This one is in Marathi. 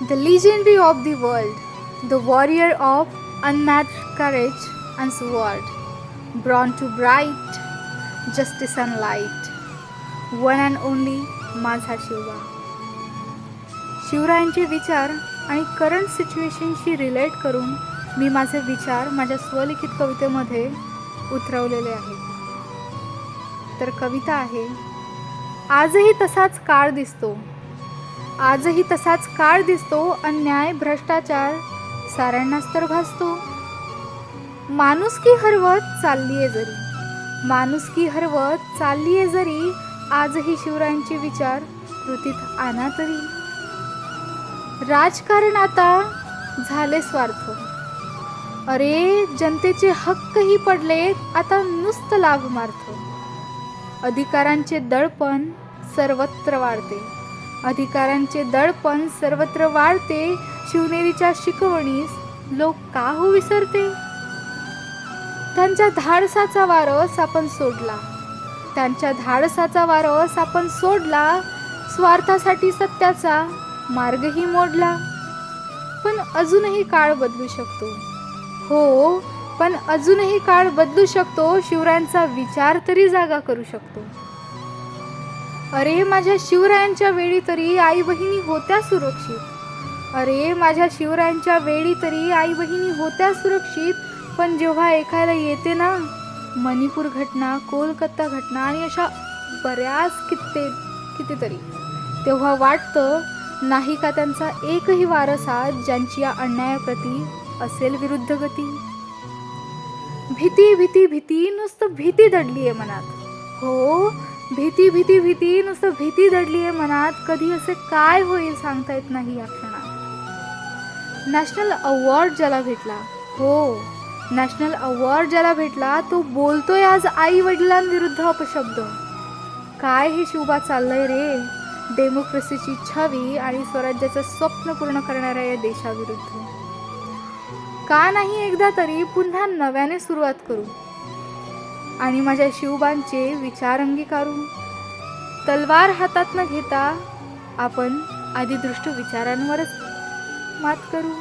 the legendary of the world, the warrior of unmatched courage and sword, born to bright justice and light, one and only माझा शिवबा शिवरायांचे विचार आणि करंट सिच्युएशनशी रिलेट करून मी माझे विचार माझ्या स्वलिखित कवितेमध्ये उतरवलेले आहेत तर कविता आहे आजही तसाच काळ दिसतो आजही तसाच काळ दिसतो अन्याय भ्रष्टाचार साऱ्यांनाच तर भासतो. माणुसकी हरवत चाललीये जरी. माणुसकी हरवत चाललीये जरी आजही शिवरायांचे विचार कृतीत आणा तरी. राजकारण आता झाले स्वार्थ. अरे जनतेचे हक्कही पडले आता नुसतं लाभ मारतो अधिकारांचे दडपण सर्वत्र वाढते. अधिकारांचे दडपण सर्वत्र वाढते. शिवनेरीच्या शिकवणीस लोक का हो विसरते? त्यांच्या धाडसाचा वारस आपण सोडला. त्यांच्या धाडसाचा वारस आपण सोडला. स्वार्थासाठी सत्याचा मार्गही मोडला. पण अजूनही काळ बदलू शकतो. हो पण अजूनही काळ बदलू शकतो. शिवरायांचा विचार तरी जागा करू शकतो. अरे माझ्या शिवरायांच्या वेळी तरी आई बहिणी होत्या सुरक्षित. अरे माझ्या शिवरायांच्या वेळी तरी आई बहिणी होत्या सुरक्षित पण जेव्हा ऐकायला येते ना मणिपूर घटना कोलकाता घटना आणि अशा बऱ्याच कित्ते कितीतरी तेव्हा वाटतं नाही का त्यांचा एकही वारसा ज्यांची या अन्यायाप्रती असेल विरुद्ध गती? भीती भीती भीती नुसतं भीती दडली आहे मनात. हो भीती भीती भीती नुसतं भीती दडली आहे मनात. कधी असे काय होईल सांगता येत नाही या क्षणात. नॅशनल अवॉर्ड ज्याला भेटला हो नॅशनल अवॉर्ड ज्याला भेटला तो बोलतोय आज आई वडिलांविरुद्ध अपशब्द. काय हे शिवबा चाललंय रे? डेमोक्रेसीची छवी आणि स्वराज्याचं स्वप्न पूर्ण करणाऱ्या या देशाविरुद्ध. का नाही एकदा तरी पुन्हा नव्याने सुरुवात करू? आणि माझ्या शिवबांचे विचार अंगीकारू तलवार हातात न घेता आपण आदिदृष्ट विचारांवरच मात करू.